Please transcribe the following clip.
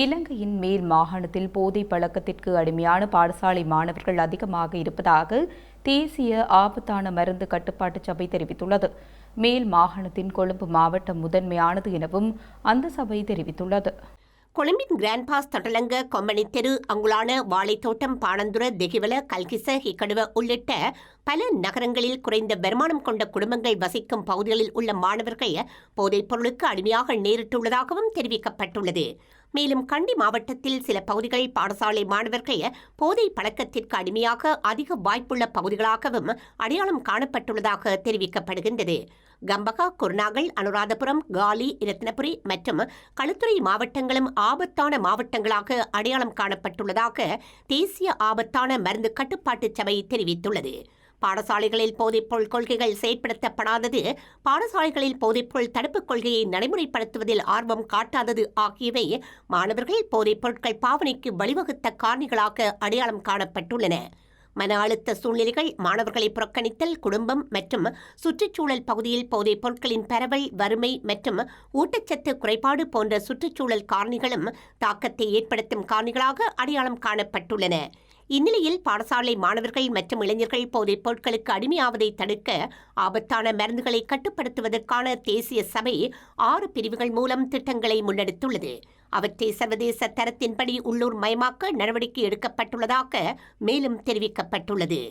இலங்கையின் மேல் மாகாணத்தில் போதை பழக்கத்திற்கு அடிமையான பாடசாலை மாணவர்கள் அதிகமாக இருப்பதாக தேசிய ஆபத்தான மருந்து கட்டுப்பாட்டு சபை தெரிவித்துள்ளது. மேல் மாகாணத்தின் கொழும்பு மாவட்டம் முதன்மையானது எனவும் அந்த சபை தெரிவித்துள்ளது. கொழும்பின் கிராண்ட் பாஸ் தட்டலங்க கொம்பனி தெரு அங்குலான வாழைத்தோட்டம் பாணந்துர தெகிவல கல்கிச ஹிக்கடுவ உள்ளிட்ட பல நகரங்களில் குறைந்த வருமானம் கொண்ட குடும்பங்கள் வசிக்கும் பகுதிகளில் உள்ள மாணவர்கள் போதைப் பொருளுக்கு அடிமையாக நேரிட்டுள்ளதாகவும் தெரிவிக்கப்பட்டுள்ளது. மேலும் கண்டி மாவட்டத்தில் சில பகுதிகள் பாடசாலை மாணவர்கள் போதை பழக்கத்திற்கு அடிமையாக அதிக வாய்ப்புள்ள பகுதிகளாகவும் அடையாளம் காணப்பட்டுள்ளதாக தெரிவிக்கப்படுகின்றது. கம்பகா குருநாகல் அனுராதபுரம் காலி இரத்னபுரி மற்றும் களுத்துறை மாவட்டங்களும் ஆபத்தான மாவட்டங்களாக அடையாளம் காணப்பட்டுள்ளதாக தேசிய ஆபத்தான மருந்து கட்டுப்பாட்டு சபை தெரிவித்துள்ளது. பாடசாலைகளில் போதைப்பொருள் கொள்கைகள் செயற்படுத்தப்படாதது பாடசாலைகளில் போதைப்பொருள் தடுப்புக் கொள்கையை நடைமுறைப்படுத்துவதில் ஆர்வம் காட்டாதது ஆகியவை மாணவர்கள் போதைப் பொருட்கள் பாவனைக்கு வழிவகுத்த காரணிகளாக அடையாளம் காணப்பட்டுள்ளன. மன அழுத்த சூழ்நிலைகள் மாணவர்களை புறக்கணித்தல் குடும்பம் மற்றும் சுற்றுச்சூழல் பகுதியில் போதைப் பொருட்களின் பரவல் வறுமை மற்றும் ஊட்டச்சத்து குறைபாடு போன்ற சுற்றுச்சூழல் காரணிகளும் தாக்கத்தை ஏற்படுத்தும் காரணிகளாக அடையாளம் காணப்பட்டுள்ளன. இந்நிலையில் பாடசாலை மாணவர்கள் மற்றும் இளைஞர்கள் போதைப் பொருட்களுக்கு அடிமையாவதை தடுக்க ஆபத்தான மருந்துகளை கட்டுப்படுத்துவதற்கான தேசிய சபை ஆறு பிரிவுகள் மூலம் திட்டங்களை முன்னெடுத்துள்ளது. அவற்றை சர்வதேச தரத்தின்படி உள்ளூர் மயமாக்க நடவடிக்கை எடுக்கப்பட்டுள்ளதாக மேலும் தெரிவிக்கப்பட்டுள்ளது.